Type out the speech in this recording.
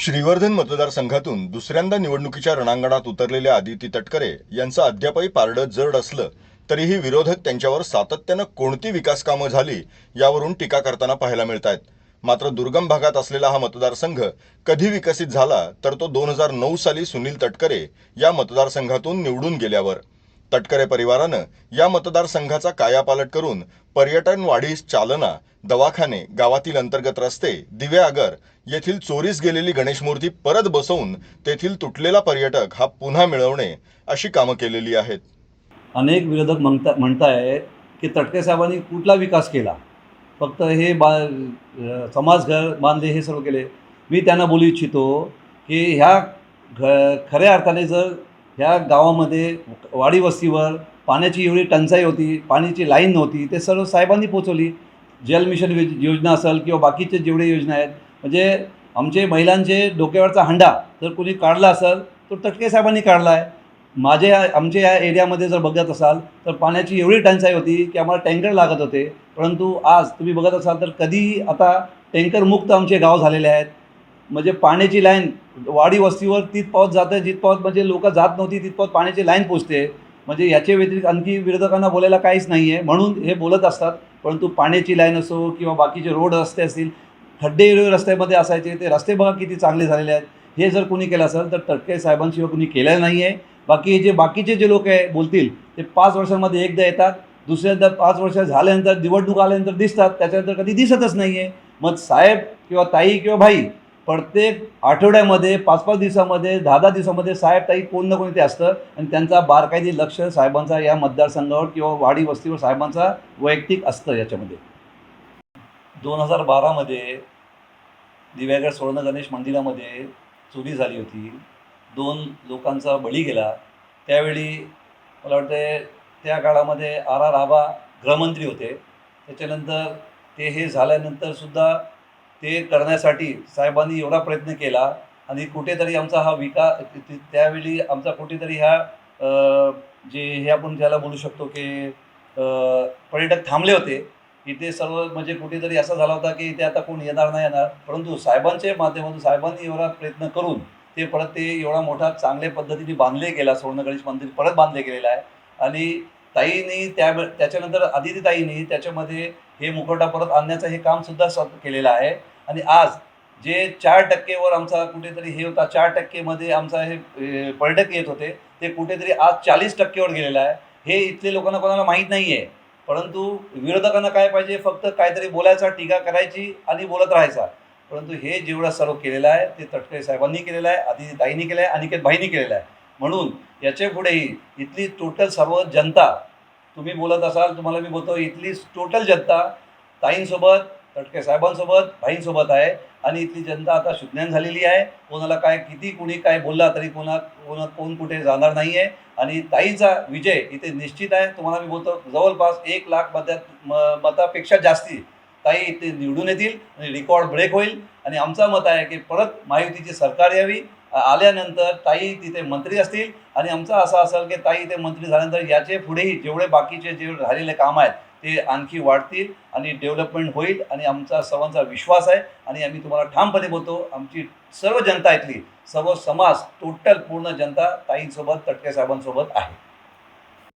श्रीवर्धन मतदारसंघातून दुसऱ्यांदा निवडणुकीच्या रणांगणात उतरलेल्या आदिती तटकरे यांचं अद्यापही पारडं जड असलं तरीही विरोधक त्यांच्यावर सातत्यानं कोणती विकास कामं झाली यावरून टीका करताना पाहायला मिळत आहेत मात्र दुर्गम भागात असलेला हा मतदारसंघ कधी विकसित झाला तर तो दोन हजार नऊ साली सुनील तटकरे या मतदारसंघातून निवडून गेल्यावर. तटकरे परिवारानं या मतदारसंघाचा कायापालट करून पर्यटन वाढीस चालना दवाखाने गावातील अंतर्गत रस्ते दिवे आगर येथील चोरीस गेलेली गणेशमूर्ती परत बसवून तेथील तुटलेला पर्यटक हा पुन्हा मिळवणे अशी कामं केलेली आहेत. अनेक विरोधक म्हणता म्हणतायत की तटके साहेबांनी कुठला विकास केला? फक्त हे बा समाजघर बांधले हे सर्व केले. मी त्यांना बोलू इच्छितो की ह्या घ खऱ्या अर्थाने जर ह्या गावामध्ये वाडी वस्तीवर पाण्याची एवढी टंचाई होती पाण्याची लाईन नव्हती ते सर्व साहेबांनी पोचवली. जल मिशन योजना असेल किंवा बाकीचे जेवढे योजना आहेत म्हणजे आमचे महिलांचे डोक्यावरचा हंडा जर कोणी काढला असेल तो तटके साहेबांनी काढला आहे माझे या- आमच्या या एरियामध्ये जर बघत असाल तर पाण्याची एवढी टंचाई होती की आम्हाला टँकर लागत होते. परंतु आज तुम्ही बघत असाल तर कधीही आता टँकर मुक्त आमचे गाव झालेले आहेत. म्हणजे पाण्याची लाईन वाडी वस्तीवर तिथपावत आहे जिथपावत म्हणजे लोक जात नव्हती तिथपावत पाण्याची लाईन पोचते. म्हणजे याच्या व्यतिरिक्त आणखी विरोधकांना बोलायला काहीच नाही आहे म्हणून हे बोलत असतात परंतु पाण्याची लाईन असो किंवा बाकीचे रोड रस्ते असतील खड्डे रस्त्यामध्ये असायचे ते रस्ते बघा किती चांगले झालेले आहेत. हे जर कोणी केलं असेल तर तटके साहेबांशिवाय कोणी केलेलं नाही आहे बाकी जे बाकीचे जे लोक आहे बोलतील ते पाच वर्षांमध्ये एकदा येतात दुसऱ्यांदा पाच वर्ष झाल्यानंतर निवडणूक आल्यानंतर दिसतात त्याच्यानंतर कधी दिसतच नाही आहे मग साहेब किंवा ताई किंवा भाई प्रत्येक आठवड्यामध्ये पाच पाच दिवसामध्ये दहा दहा दिवसामध्ये साहेब ताई कोण ना कोणी ते असतं आणि त्यांचा बारकायदी लक्ष साहेबांचा या मतदारसंघावर किंवा वाडी वस्तीवर साहेबांचा वैयक्तिक असतं याच्यामध्ये. दोन हजार बारामध्ये दिव्यागड सुवर्ण गणेश मंदिरामध्ये चोरी झाली होती. दोन लोकांचा बळी गेला. त्यावेळी मला वाटते त्या काळामध्ये आर आर आबा गृहमंत्री होते. त्याच्यानंतर ते हे झाल्यानंतर सुद्धा ते करण्यासाठी साहेबांनी एवढा प्रयत्न केला आणि कुठेतरी आमचा हा विका त्यावेळी आमचा कुठेतरी ह्या जे हे आपण ज्याला बोलू शकतो की पर्यटक थांबले होते. इथे सर्व म्हणजे कुठेतरी असा झाला होता की इथे आता कोण येणार नाही येणार. परंतु साहेबांच्या माध्यमातून साहेबांनी एवढा प्रयत्न करून ते परत ते एवढा मोठा चांगल्या पद्धतीने बांधले गेला. सुवर्ण गणेश मंदिर परत बांधले गेलेलं आहे. आणि ताईनी त्या त्याच्यानंतर आदिती ताईनी त्याच्यामध्ये हे मुखवटा परत आणण्याचं हे काम सुद्धा केलेलं आहे. आणि आज जे चार टक्केवर आमचा कुठेतरी हे होता चार टक्केमध्ये आमचा हे पर्यटक येत होते ते कुठेतरी आज चाळीस टक्केवर गेलेलं आहे. हे इथले लोकांना कोणाला माहीत नाही आहे परंतु विरोधकांना काय पाहिजे? फक्त काहीतरी बोलायचा टीका करायची आणि बोलत राहायचा. परंतु हे जेवढं सर्व केलेलं आहे ते तटकरे साहेबांनी केलेलं आहे आदिती ताईंनी केलं आहे अनिकेत भाईंनी केलेलं आहे. म्हणून याच्या पुढेही इथली टोटल सर्व जनता तुम्ही बोलत असाल तुम्हाला मी बोलतो इथली टोटल जनता ताईंसोबत तटके साहेबांसोबत भाईंसोबत आहे आणि इथली जनता आता शुज्ञान झालेली आहे. कोणाला काय किती कुणी काय बोलला तरी कोणा कोणा कोण कुठे जाणार नाही आहे आणि ताईचा विजय इथे निश्चित आहे. तुम्हाला मी बोलतो जवळपास एक लाख मतात म मतापेक्षा जास्ती ताई इथे निवडून येतील आणि रेकॉर्ड ब्रेक होईल. आणि आमचा मत आहे की परत महायुतीची सरकार यावी. आल्यानंतर ताई तिथे मंत्री असतील. आणि आमचं असं असेल की ताई इथे मंत्री झाल्यानंतर याचे पुढेही जेवढे बाकीचे जे झालेले काम आहेत ते आणखी वाढतील आणि डेव्हलपमेंट होईल. आणि आमचा सर्वांचा विश्वास आहे. आणि आम्ही तुम्हाला ठामपणे बोलतो आमची सर्व जनता इथली सर्व समाज टोटल पूर्ण जनता ताईंसोबत तटके साहेबांसोबत आहे.